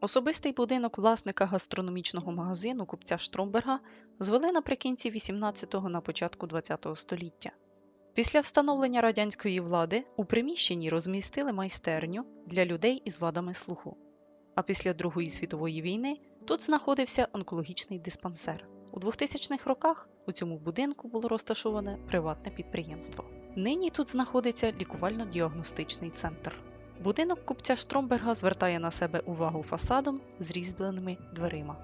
Особистий будинок власника гастрономічного магазину купця Штромберга звели наприкінці 18-го на початку 20-го століття. Після встановлення радянської влади у приміщенні розмістили майстерню для людей із вадами слуху. А після Другої світової війни тут знаходився онкологічний диспансер. У 2000-х роках у цьому будинку було розташоване приватне підприємство. Нині тут знаходиться лікувально-діагностичний центр. Будинок купця Штромберга звертає на себе увагу фасадом з різьбленими дверима.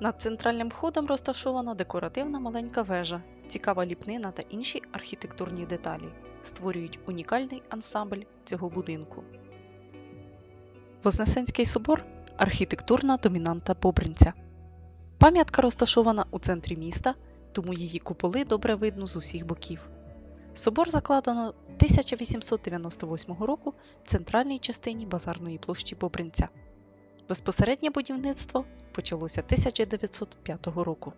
Над центральним входом розташована декоративна маленька вежа, цікава ліпнина та інші архітектурні деталі створюють унікальний ансамбль цього будинку. Вознесенський собор архітектурна домінанта Бобринця. Пам'ятка розташована у центрі міста, тому її куполи добре видно з усіх боків. Собор закладено 1898 року в центральній частині базарної площі Бобринця. Безпосереднє будівництво почалося 1905 року.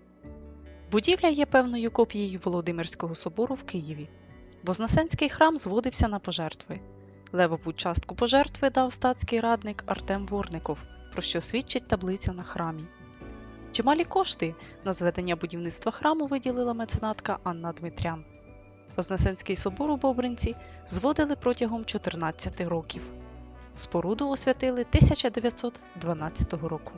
Будівля є певною копією Володимирського собору в Києві. Вознесенський храм зводився на пожертви. Левову частку пожертви дав статський радник Артем Ворников, про що свідчить таблиця на храмі. Чималі кошти на зведення будівництва храму виділила меценатка Анна Дмитрян. Вознесенський собор у Бобринці зводили протягом 14 років. Споруду освятили 1912 року.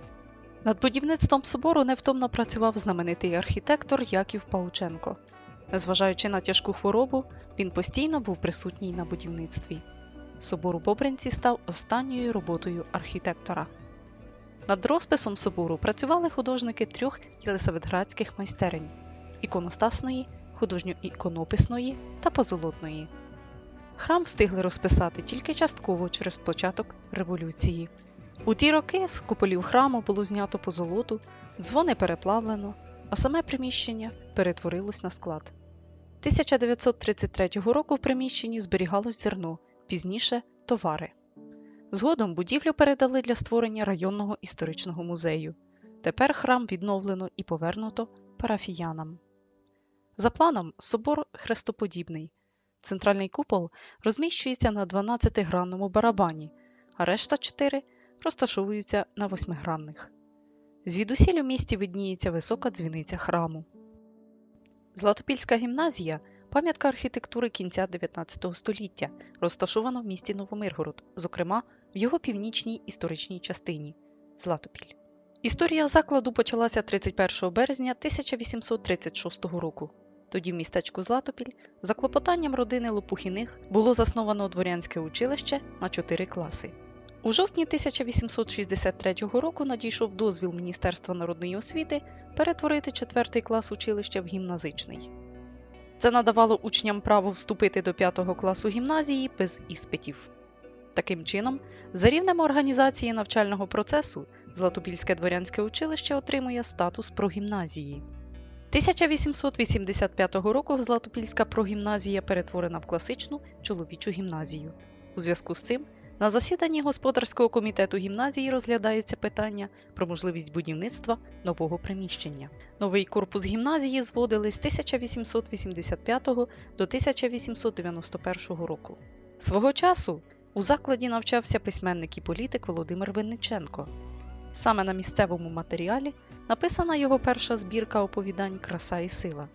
Над будівництвом собору невтомно працював знаменитий архітектор Яків Паученко. Незважаючи на тяжку хворобу, він постійно був присутній на будівництві. Собор у Бобринці став останньою роботою архітектора. Над розписом собору працювали художники трьох єлисаветградських майстерень іконостасної, художньо-іконописної та позолотної. Храм встигли розписати тільки частково через початок революції. У ті роки з куполів храму було знято позолоту, дзвони переплавлено, а саме приміщення перетворилось на склад. 1933 року в приміщенні зберігалось зерно, пізніше товари. Згодом будівлю передали для створення районного історичного музею. Тепер храм відновлено і повернуто парафіянам. За планом, собор хрестоподібний. Центральний купол розміщується на 12-гранному барабані, а решта 4 розташовуються на восьмигранних. Звідусіль у місті видніється висока дзвіниця храму. Златопільська гімназія пам'ятка архітектури кінця 19 століття, розташована в місті Новомиргород, зокрема в його північній історичній частині Златопіль. Історія закладу почалася 31 березня 1836 року. Тоді в містечку Златопіль за клопотанням родини Лопухіних було засновано дворянське училище на 4 класи. У жовтні 1863 року надійшов дозвіл Міністерства народної освіти перетворити 4 клас училища в гімназичний. Це надавало учням право вступити до 5 класу гімназії без іспитів. Таким чином, за рівнем організації навчального процесу, Златопільське дворянське училище отримує статус прогімназії. 1885 року Златопільська прогімназія перетворена в класичну чоловічу гімназію. У зв'язку з цим на засіданні господарського комітету гімназії розглядається питання про можливість будівництва нового приміщення. Новий корпус гімназії зводили з 1885 до 1891 року. Свого часу у закладі навчався письменник і політик Володимир Винниченко. Саме на місцевому матеріалі написана його перша збірка оповідань Краса і сила.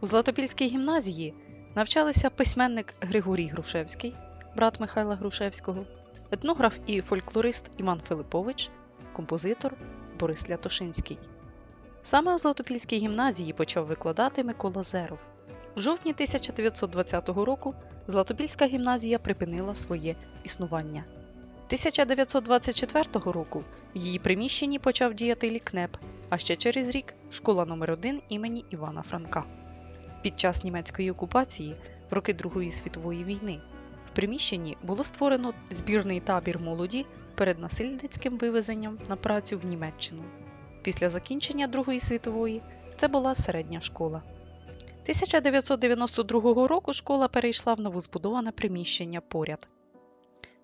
У Златопільській гімназії навчалися письменник Григорій Грушевський, брат Михайла Грушевського, етнограф і фольклорист Іван Филипович, композитор Борис Лятошинський. Саме у Златопільській гімназії почав викладати Микола Зеров. У жовтні 1920 року Златопільська гімназія припинила своє існування. 1924 року в її приміщенні почав діяти лікнеп, а ще через рік школа номер 1 імені Івана Франка. Під час німецької окупації, в роки Другої світової війни, в приміщенні було створено збірний табір молоді перед насильницьким вивезенням на працю в Німеччину. Після закінчення Другої світової це була середня школа. 1992 року школа перейшла в новозбудоване приміщення поряд.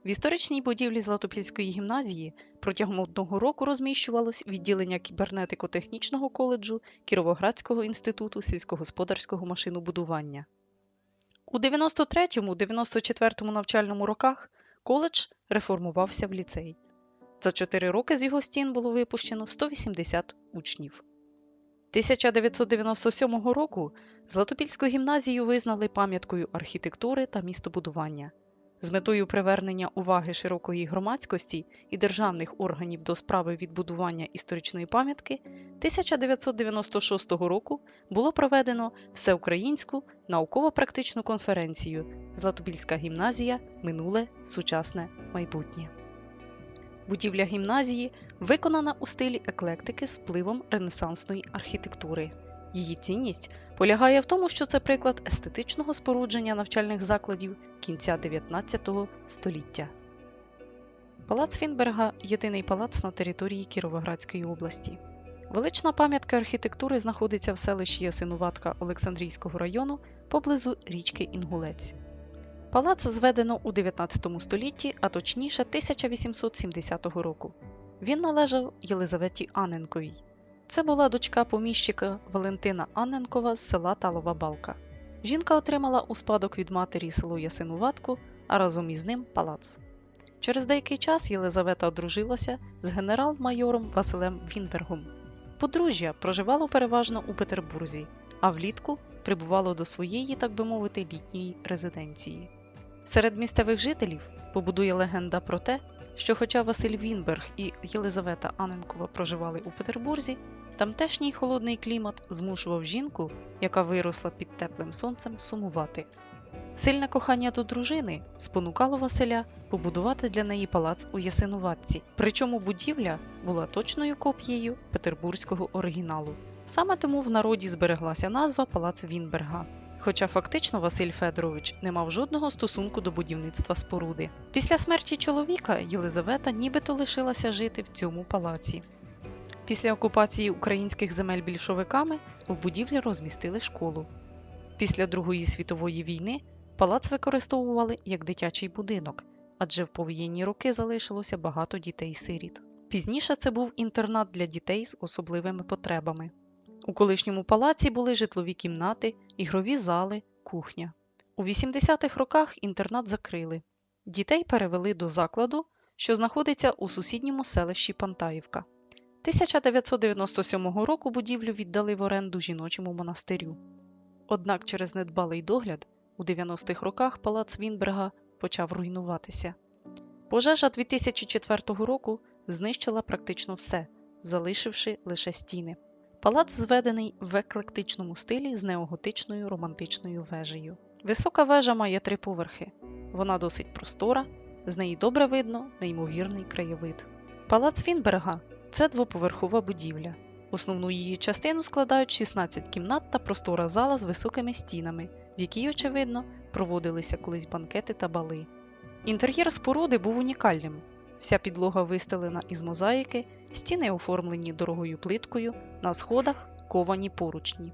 В історичній будівлі Златопільської гімназії протягом одного року розміщувалось відділення кібернетико-технічного коледжу Кіровоградського інституту сільськогосподарського машинобудування. У 93-94 навчальному роках коледж реформувався в ліцей. За 4 роки з його стін було випущено 180 учнів. 1997 року Златопільську гімназію визнали пам'яткою архітектури та містобудування. З метою привернення уваги широкої громадськості і державних органів до справи відбудування історичної пам'ятки 1996 року було проведено всеукраїнську науково-практичну конференцію Златопільська гімназія Минуле сучасне майбутнє. Будівля гімназії виконана у стилі еклектики з впливом ренесансної архітектури. Її цінність полягає в тому, що це приклад естетичного спорудження навчальних закладів кінця 19 століття. Палац Фінберга єдиний палац на території Кіровоградської області. Велична пам'ятка архітектури знаходиться в селищі Ясинуватка Олександрійського району поблизу річки Інгулець. Палац зведено у 19 столітті, а точніше 1870 року. Він належав Єлизаветі Анненковій. Це була дочка поміщика Валентина Анненкова з села Талова Балка. Жінка отримала у спадок від матері село Ясинуватку, а разом із ним палац. Через деякий час Єлизавета одружилася з генерал-майором Василем Вінбергом. Подружжя проживало переважно у Петербурзі, а влітку прибувало до своєї, так би мовити, літньої резиденції. Серед місцевих жителів побудує легенда про те, що хоча Василь Вінберг і Єлизавета Аненкова проживали у Петербурзі, тамтешній холодний клімат змушував жінку, яка виросла під теплим сонцем, сумувати. Сильне кохання до дружини спонукало Василя побудувати для неї палац у Ясинуватці, причому будівля була точною копією петербурзького оригіналу. Саме тому в народі збереглася назва Палац Вінберга. Хоча фактично Василь Федорович не мав жодного стосунку до будівництва споруди. Після смерті чоловіка Єлизавета нібито лишилася жити в цьому палаці. Після окупації українських земель більшовиками в будівлі розмістили школу. Після Другої світової війни палац використовували як дитячий будинок, адже в повоєнні роки залишилося багато дітей-сиріт. Пізніше це був інтернат для дітей з особливими потребами. У колишньому палаці були житлові кімнати, ігрові зали, кухня. У 80-х роках інтернат закрили. Дітей перевели до закладу, що знаходиться у сусідньому селищі Пантаївка. 1997 року будівлю віддали в оренду жіночому монастирю. Однак через недбалий догляд у 90-х роках палац Вінберга почав руйнуватися. Пожежа 2004 року знищила практично все, залишивши лише стіни. Палац зведений в еклектичному стилі з неоготичною романтичною вежею. Висока вежа має три поверхи. Вона досить простора, з неї добре видно неймовірний краєвид. Палац Фінберга це двоповерхова будівля. Основну її частину складають 16 кімнат та простора зала з високими стінами, в якій, очевидно, проводилися колись банкети та бали. Інтер'єр споруди був унікальним. Вся підлога вистелена із мозаїки, стіни оформлені дорогою плиткою, на сходах ковані поручні.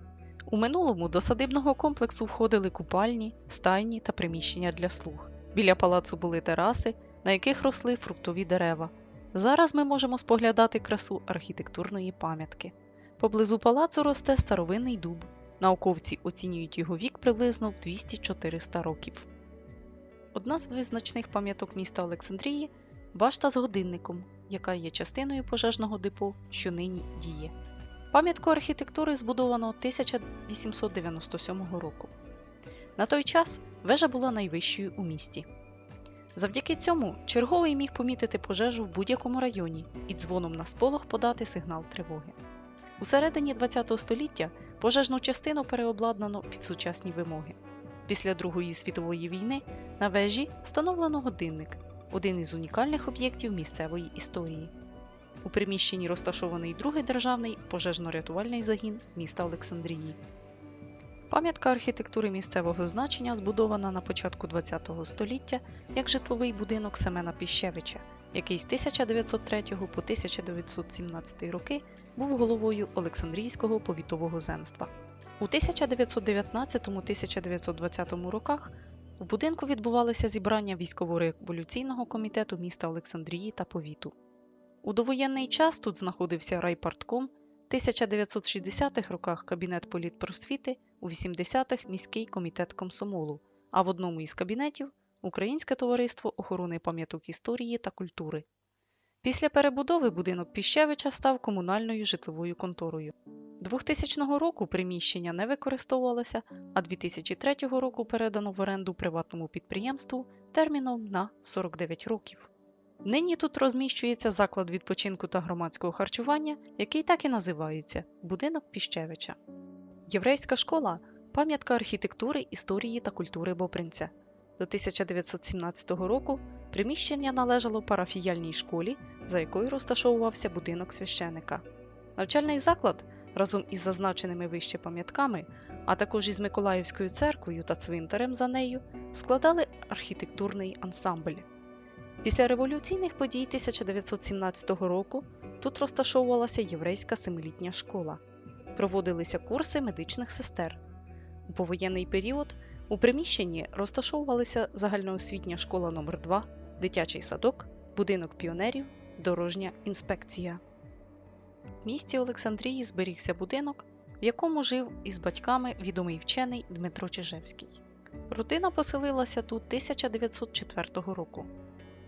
У минулому до садибного комплексу входили купальні, стайні та приміщення для слуг. Біля палацу були тераси, на яких росли фруктові дерева. Зараз ми можемо споглядати красу архітектурної пам'ятки. Поблизу палацу росте старовинний дуб. Науковці оцінюють його вік приблизно в 200-400 років. Одна з визначних пам'яток міста Олександрії башта з годинником, яка є частиною пожежного депо, що нині діє. Пам'ятку архітектури збудовано 1897 року. На той час вежа була найвищою у місті. Завдяки цьому черговий міг помітити пожежу в будь-якому районі і дзвоном на сполох подати сигнал тривоги. У середині ХХ століття пожежну частину переобладнано під сучасні вимоги. Після Другої світової війни на вежі встановлено годинник, один із унікальних об'єктів місцевої історії. У приміщенні розташований другий державний пожежно-рятувальний загін міста Олександрії. Пам'ятка архітектури місцевого значення збудована на початку ХХ століття як житловий будинок Семена Піщевича, який з 1903 по 1917 роки був головою Олександрійського повітового земства. У 1919-1920 роках в будинку відбувалося зібрання військово-революційного комітету міста Олександрії та повіту. У довоєнний час тут знаходився райпартком, 1960-х роках кабінет політпросвіти, у 80-х міський комітет комсомолу, а в одному із кабінетів Українське товариство охорони пам'яток історії та культури. Після перебудови будинок Піщевича став комунальною житловою конторою. 2000 року приміщення не використовувалося, а 2003 року передано в оренду приватному підприємству терміном на 49 років. Нині тут розміщується заклад відпочинку та громадського харчування, який так і називається Будинок Піщевича. Єврейська школа пам'ятка архітектури, історії та культури Бобринця. До 1917 року приміщення належало парафіяльній школі, за якою розташовувався будинок священика. Навчальний заклад разом із зазначеними вище пам'ятками, а також із Миколаївською церквою та цвинтарем за нею, складали архітектурний ансамбль. Після революційних подій 1917 року тут розташовувалася єврейська семилітня школа. Проводилися курси медичних сестер. У повоєнний період у приміщенні розташовувалися загальноосвітня школа номер 2 дитячий садок, будинок піонерів, дорожня інспекція. В місті Олександрії зберігся будинок, в якому жив із батьками відомий вчений Дмитро Чижевський. Родина поселилася тут 1904 року.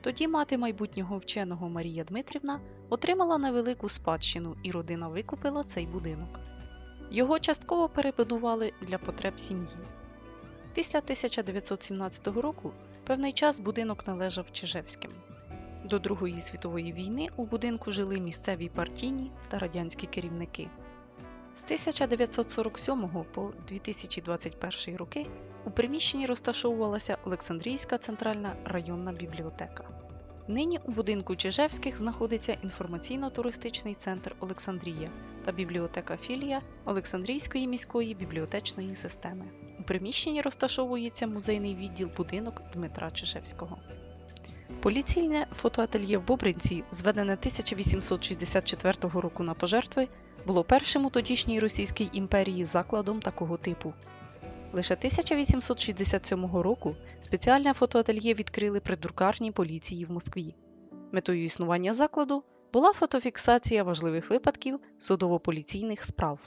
Тоді мати майбутнього вченого Марія Дмитрівна отримала невелику спадщину, і родина викупила цей будинок. Його частково перебудували для потреб сім'ї. Після 1917 року певний час будинок належав Чижевським. До Другої світової війни у будинку жили місцеві партійні та радянські керівники. З 1947 по 2021 роки у приміщенні розташовувалася Олександрійська центральна районна бібліотека. Нині у будинку Чижевських знаходиться інформаційно-туристичний центр Олександрія та бібліотека філія Олександрійської міської бібліотечної системи. У приміщенні розташовується музейний відділ будинок Дмитра Чижевського. Поліційне фотоательє в Бобринці, зведене 1864 року на пожертви, було першим у тодішній Російській імперії закладом такого типу. Лише 1867 року спеціальне фотоательє відкрили при друкарній поліції в Москві. Метою існування закладу була фотофіксація важливих випадків судово-поліційних справ.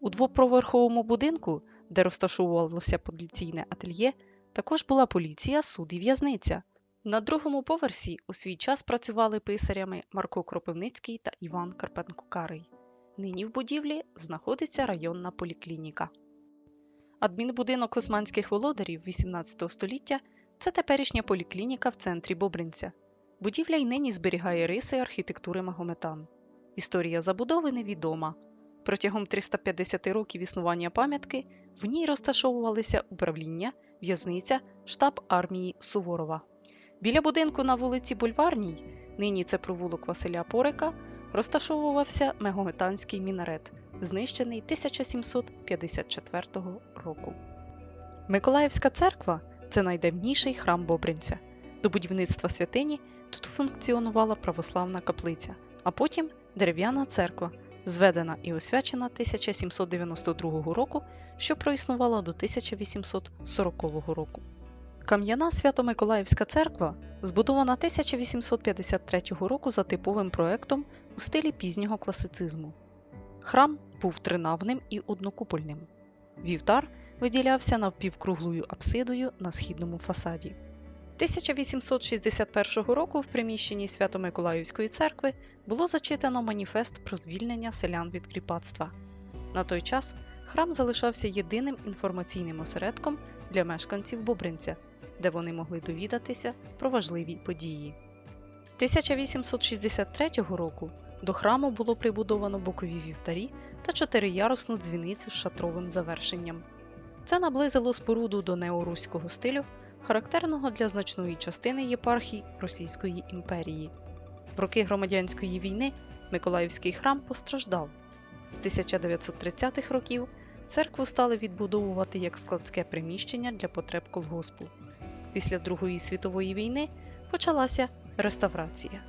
У двоповерховому будинку, де розташовувалося поліційне ательє, також була поліція, суд і в'язниця. На другому поверсі у свій час працювали писарями Марко Кропивницький та Іван Карпенко-Карий. Нині в будівлі знаходиться районна поліклініка. Адмінбудинок османських володарів 18 століття це теперішня поліклініка в центрі Бобринця. Будівля й нині зберігає риси архітектури Магометан. Історія забудови невідома. Протягом 350 років існування пам'ятки в ній розташовувалися управління, в'язниця, штаб армії Суворова. Біля будинку на вулиці Бульварній, нині це провулок Василя Порика, розташовувався Мегометанський мінарет, знищений 1754 року. Миколаївська церква це найдавніший храм Бобринця. До будівництва святині тут функціонувала православна каплиця, а потім дерев'яна церква, зведена і освячена 1792 року, що проіснувала до 1840 року. Кам'яна Свято-Миколаївська церква збудована 1853 року за типовим проектом у стилі пізнього класицизму. Храм був тринавним і однокупольним. Вівтар виділявся навпівкруглою апсидою на східному фасаді. 1861 року в приміщенні Свято-Миколаївської церкви було зачитано маніфест про звільнення селян від кріпацтва. На той час храм залишався єдиним інформаційним осередком для мешканців Бобринця, де вони могли довідатися про важливі події. 1863 року до храму було прибудовано бокові вівтарі та чотириярусну дзвіницю з шатровим завершенням. Це наблизило споруду до неоруського стилю, характерного для значної частини єпархій Російської імперії. В роки громадянської війни Миколаївський храм постраждав. З 1930-х років церкву стали відбудовувати як складське приміщення для потреб колгоспу. Після Другої світової війни почалася реставрація.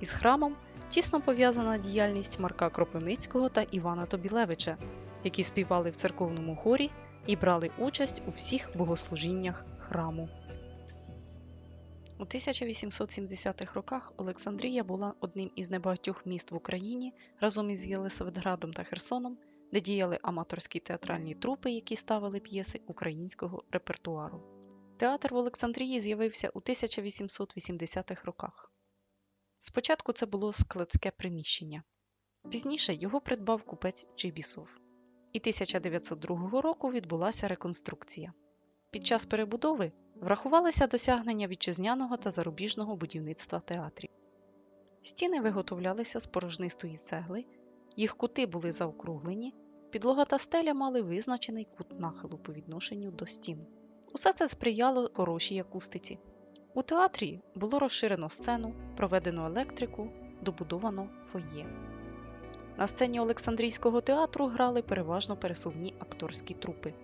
Із храмом тісно пов'язана діяльність Марка Кропивницького та Івана Тобілевича, які співали в церковному хорі і брали участь у всіх богослужіннях храму. У 1870-х роках Олександрія була одним із небагатьох міст в Україні разом із Єлисаветградом та Херсоном, де діяли аматорські театральні трупи, які ставили п'єси українського репертуару. Театр в Олександрії з'явився у 1880-х роках. Спочатку це було складське приміщення. Пізніше його придбав купець Чибісов. І 1902 року відбулася реконструкція. Під час перебудови врахувалися досягнення вітчизняного та зарубіжного будівництва театрів. Стіни виготовлялися з порожнистої цегли, їх кути були заокруглені, підлога та стеля мали визначений кут нахилу по відношенню до стін. Усе це сприяло хорошій акустиці. У театрі було розширено сцену, проведено електрику, добудовано фоє. На сцені Олександрійського театру грали переважно пересувні акторські трупи.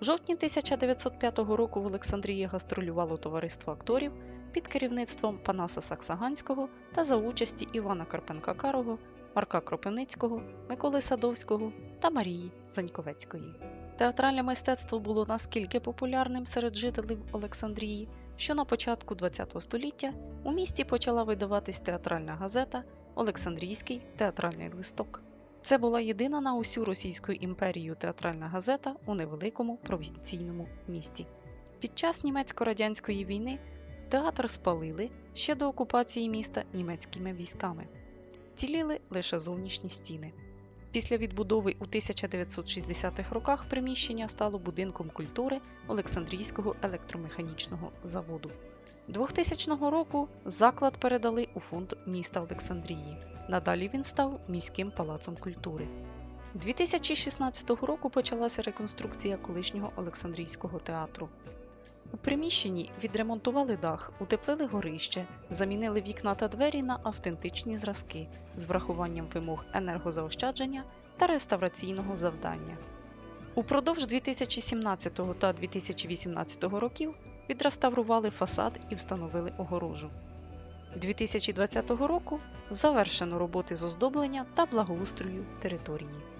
У жовтні 1905 року в Олександрії гастролювало товариство акторів під керівництвом Панаса Саксаганського та за участі Івана Карпенка Карого, Марка Кропивницького, Миколи Садовського та Марії Заньковецької. Театральне мистецтво було наскільки популярним серед жителів Олександрії, що на початку ХХ століття у місті почала видаватись театральна газета Олександрійський театральний листок. Це була єдина на усю Російську імперію театральна газета у невеликому провінційному місті. Під час німецько-радянської війни театр спалили ще до окупації міста німецькими військами. Ціліли лише зовнішні стіни. Після відбудови у 1960-х роках приміщення стало будинком культури Олександрійського електромеханічного заводу. 2000 року заклад передали у фонд міста Олександрії. Надалі він став міським палацом культури. 2016 року почалася реконструкція колишнього Олександрійського театру. У приміщенні відремонтували дах, утеплили горище, замінили вікна та двері на автентичні зразки з врахуванням вимог енергозаощадження та реставраційного завдання. Упродовж 2017 та 2018 років відреставрували фасад і встановили огорожу. 2020 року завершено роботи з оздоблення та благоустрою території.